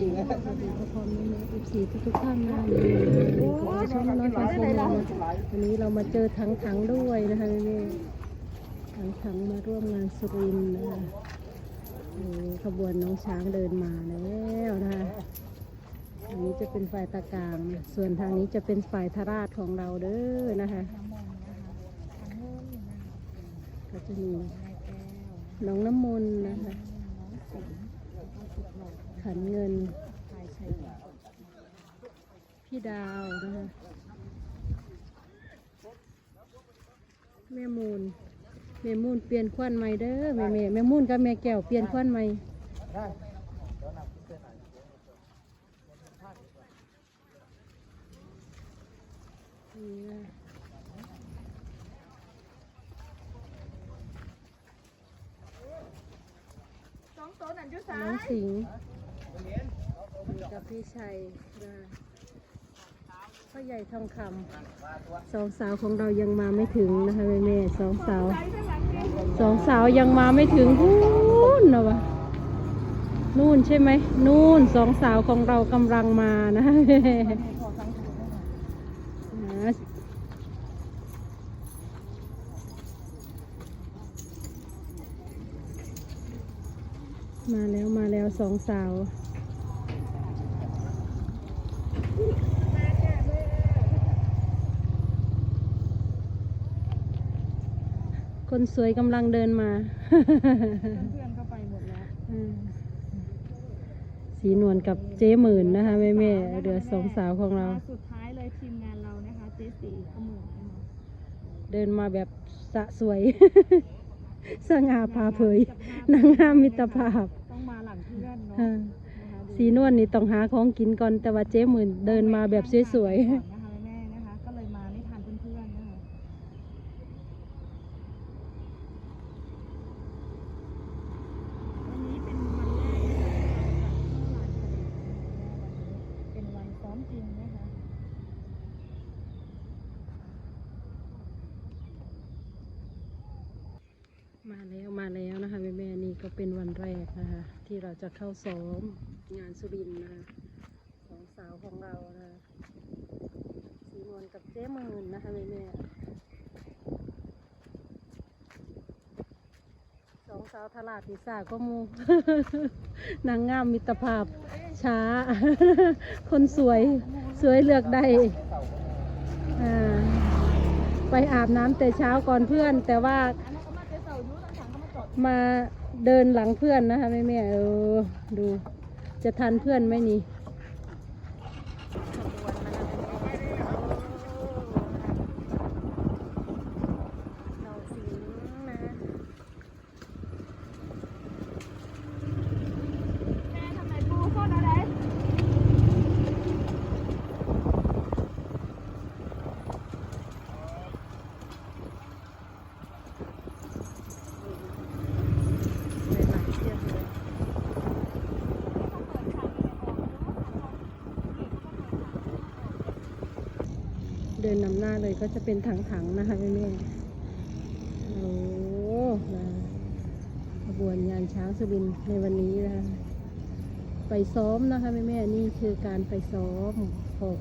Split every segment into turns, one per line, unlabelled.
ริงนะ
สวัสดีพ่อพ่อแม่แม่เอฟซีทุกๆท่านนะขอช่องน้อยฟ้ามนะวันนี้เรามาเจอถังถังๆด้วยนะคะแม่ถังถังๆมาร่วมงานสุรินทร์นะคะขบวนน้องช้างเดินมาแล้วนะคะอันนี้จะเป็นฝ่ายตะกาง ส่วนทางนี้จะเป็นฝ่ายทราชของเราเด้อนะคะก็จะมีน้องน้ำมนต์นะคะ ขันเงิน พี่ดาวนะคะแม่มูลแม่มูลเปลี่ยนควันใหม่เด้อแม่แม่แม่มูลกับแม่แก้วเปลี่ยนควันใหม่นี่นะ
สองตัวนั่นอยู่สา
น้อง
ย
สิงห์ กับพี่ชัยนะพ่อใหญ่ทองคำสองสาวของเรายังมาไม่ถึงนะคะแม่แม่สองสาวสองสาวยังมาไม่ถึงนู่นนะวะนู่นใช่ไหมนู่นสองสาวของเรากำลังมานะมาแล้วมา สองสาวคนสวยกำลังเดินมา
เพื่อนๆเข้าไปหมดแล้ว
อืมสีนวลกับเจ๊หมื่นนะคะแม่แม่ๆเหลือสองสาวของเรา
สุดท้ายเลยทีมงานเรานะคะเจสีขมุนนะคะ
เดินมาแบบสะสวย สง่าพาเผยนางงามมิตรภาพ
ต้องมาหลัง เพื่อนเนาะ
อ่า
นะคะ
สีนวลนี่ต้องหาของกินก่อนแต่ว่าเจ๊หมื่นเดินมาแบบสวย
ก่อนนะคะแม่ๆนะคะ ก็เลยมาไม่ทันเพื่อนๆนะคะวันนี้เป็นวันแรกนะคะเป็นวันซ้อมจริงนะคะ
ๆมาแล้ว เป็นวันแรกนะคะ ที่เราจะเข้าซ้อมงานสุรินนะคะสองสาวของเรานะคะสีนวลกับเจ๊หมื่นนะคะแม่แม่สองสาวทลาดพิซาก็มูนางงามมิตรภาพช้า คนสวยสวยเลือกได้ไปอาบน้ำแต่เช้าก่อนเพื่อน แต่ว่ามา เดินหลังเพื่อนนะคะแม่แม่เออดูจะทันเพื่อนไหมนี่เราสิงนะ
แม่ทำไมปูโคตรอะไร
เดินนำหน้าเลยก็จะเป็นถังๆนะคะแม่แม่โอ้มาขบวนงานช้างสุรินในวันนี้นะคะไปซ้อมนะคะแม่แม่ๆนี่คือการไปซ้อมของ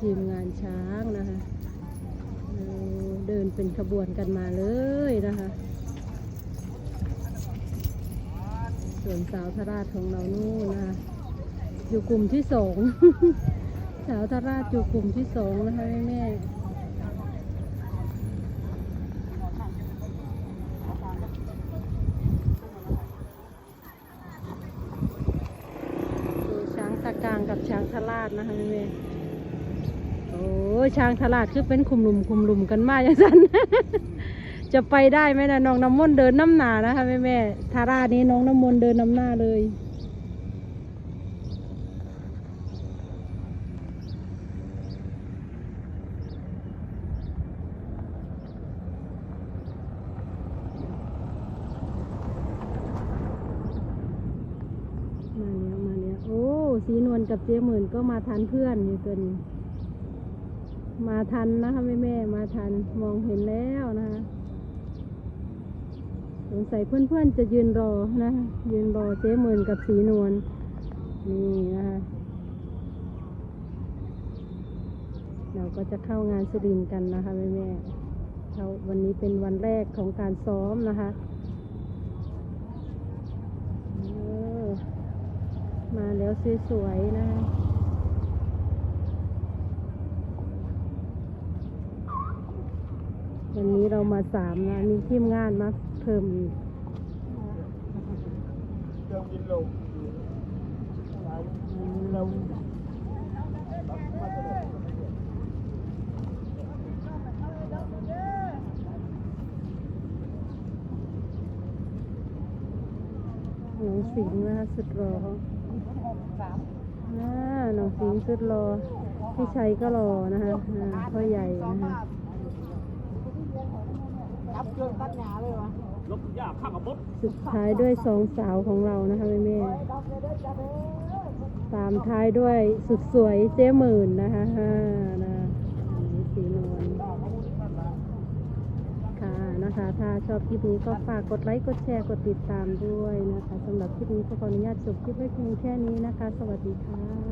ทีมงานช้างนะคะเดินเป็นขบวนกันมาเลยนะคะส่วนสาวทราชของเรานู่นนะคะอยู่กลุ่มที่สอง สาวทราชอยู่กลุ่มที่สองนะคะแม่แม่ช้างตะกลางกับช้างทราชนะคะแม่แม่โอ้ช้างทราชคือเป็นคุมหลุมคุมหลุมกันมากอย่างนั้นจะไปได้ไหมนะน้องน้ำมนต์เดินน้ำหนานะคะแม่แม่ทาราชนี้น้องน้ำมนต์เดินน้ำหน้าเลย มาแล้วมาแล้วโอ้ สีนวลกับเจ๊หมื่นก็มาทันเพื่อนอยู่ตัวนี้มาทันนะคะแม่แม่ๆมาทันมองเห็นแล้วนะคะสงสัยเพื่อนๆจะยืนรอนะ ยืนรอเจ๊หมื่นกับสีนวลนี่นะคะเราก็จะเข้างานสุรินกันนะคะแม่แม่ๆเขาวันนี้เป็นวันแรกของการซ้อมนะคะเออ มาแล้วสวยๆนะคะวันนี้เรามาสามนะ มีทีมงานมาเพิ่มอีก
เครื่องบินลงเรา
น้องสิงห์นะคะสุดรอ อ่าน้องสิงห์สุดรอพี่ชัยก็รอนะคะอ่าพ่อใหญ่นะคะ
รับเครื่องตัดหญ้าเลยวะ
ลบยาข้างกับบด
สุดท้ายด้วยสองสาวของเรานะคะแม่แม่ตามท้ายด้วยสุดสวยเจ๊หมื่นนะคะอ่านะนี่สีนวลค่ะ นะคะ ถ้าชอบคลิปนี้ก็ฝากกดไลค์กดแชร์กดติดตามด้วยนะคะสำหรับคลิปนี้ก็ขออนุญาตจบคลิปไว้เพียงแค่นี้นะคะ สวัสดีค่ะ